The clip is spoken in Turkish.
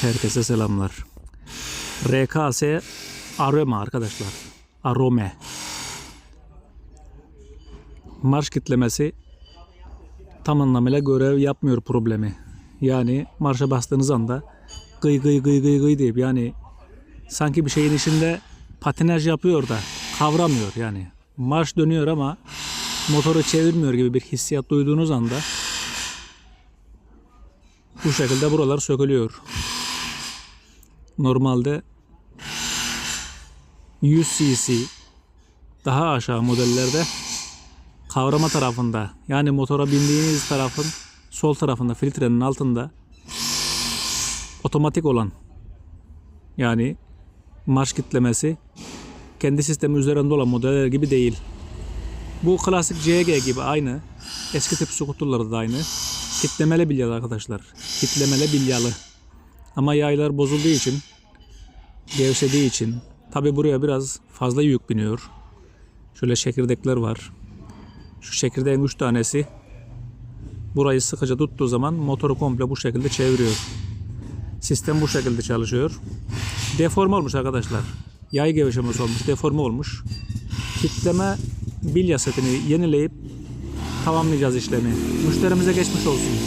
Herkese selamlar. RKS Aroma arkadaşlar. Arome. Marş kitlemesi tam anlamıyla görev yapmıyor problemi. Yani marşa bastığınız anda gıy gıy gıy gıy gıy deyip yani sanki bir şeyin içinde patinaj yapıyor da kavramıyor yani. Marş dönüyor ama motoru çevirmiyor gibi bir hissiyat duyduğunuz anda bu şekilde buralar sökülüyor. Normalde 100 cc daha aşağı modellerde kavrama tarafında yani motora bindiğiniz tarafın sol tarafında filtrenin altında otomatik olan yani marş kitlemesi kendi sistemi üzerinde olan modeller gibi değil. Bu klasik CG gibi aynı. Eski tip skuterlarda da aynı. Kitlemeli bilyalı arkadaşlar. Kitlemeli bilyalı. Ama yaylar bozulduğu için, gevşediği için tabi buraya biraz fazla yük biniyor. Şöyle çekirdekler var. Şu çekirdeğin 3 tanesi burayı sıkıca tuttuğu zaman motoru komple bu şekilde çeviriyor. Sistem bu şekilde çalışıyor. Deforme olmuş arkadaşlar. Yay gevşemesi olmuş, deforme olmuş. Kitleme bilya setini yenileyip tamamlayacağız işlemi. Müşterimize geçmiş olsun.